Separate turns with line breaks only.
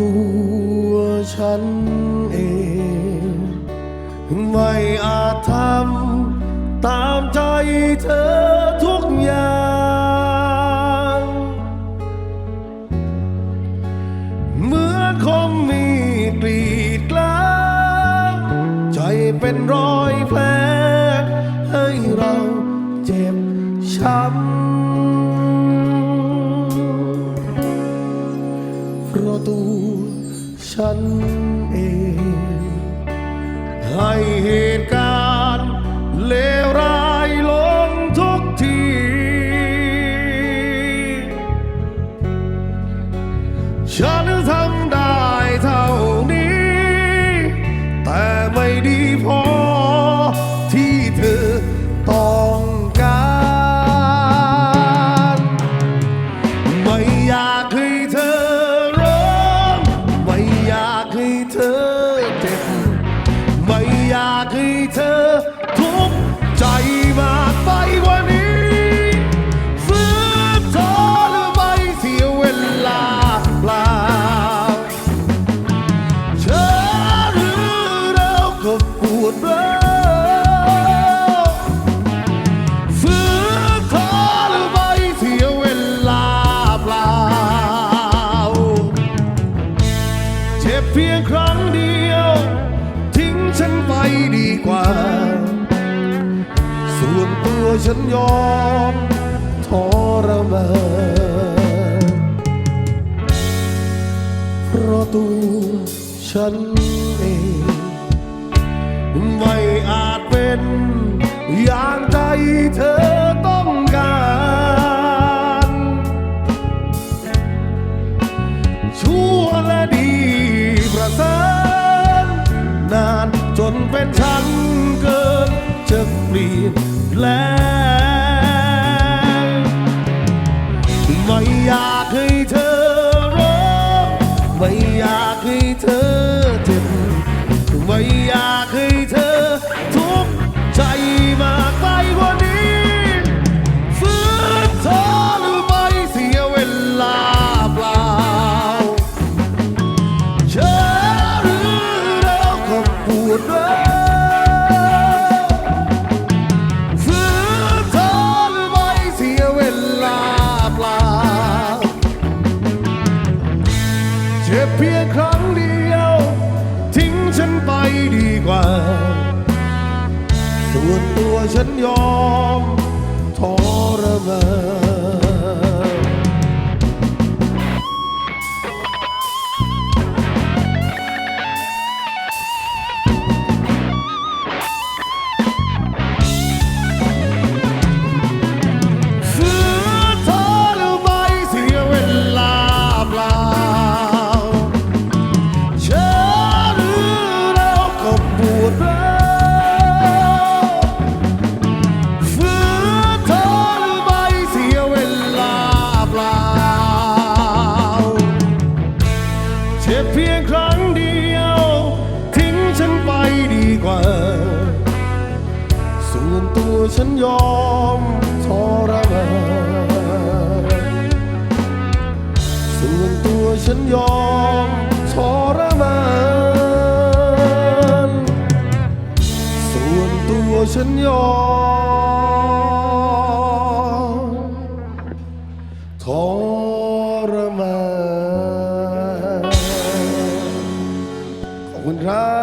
ตัวฉันเอง ไม่อาจทำตามใจเธอทุกอย่าง เหมือนคงมีกรีดกลาใจเป็นรอยแผลให้เราเจ็บช้ำ ตัวฉันเอง ให้เหตุากให้เธอทุกข์ใจมากไปกว่านี้ฟื้นทนหรือไม่เสียเวลาเปล่าเธอหรือเราก็ปวดร้าวฟื้นทนหรือไม่เสียเวลาเปล่าเจ็บเพียงครั้งเดียว ฉันไปดีกว่า ส่วนตัวฉันยอมทรมานเพราะตัวฉันเองไม่อาจเป็นอย่างใจเธอต้องการ น ส่วนตัวฉันยอมทรมาน จ็บเพียงครั้งเดียว ทิ้งฉันไปดีกว่า ส่วนตัวฉันยอมทรมานส่วนตัวฉันยอมทรมานส่วนตัวฉันยอมทร Alexandra.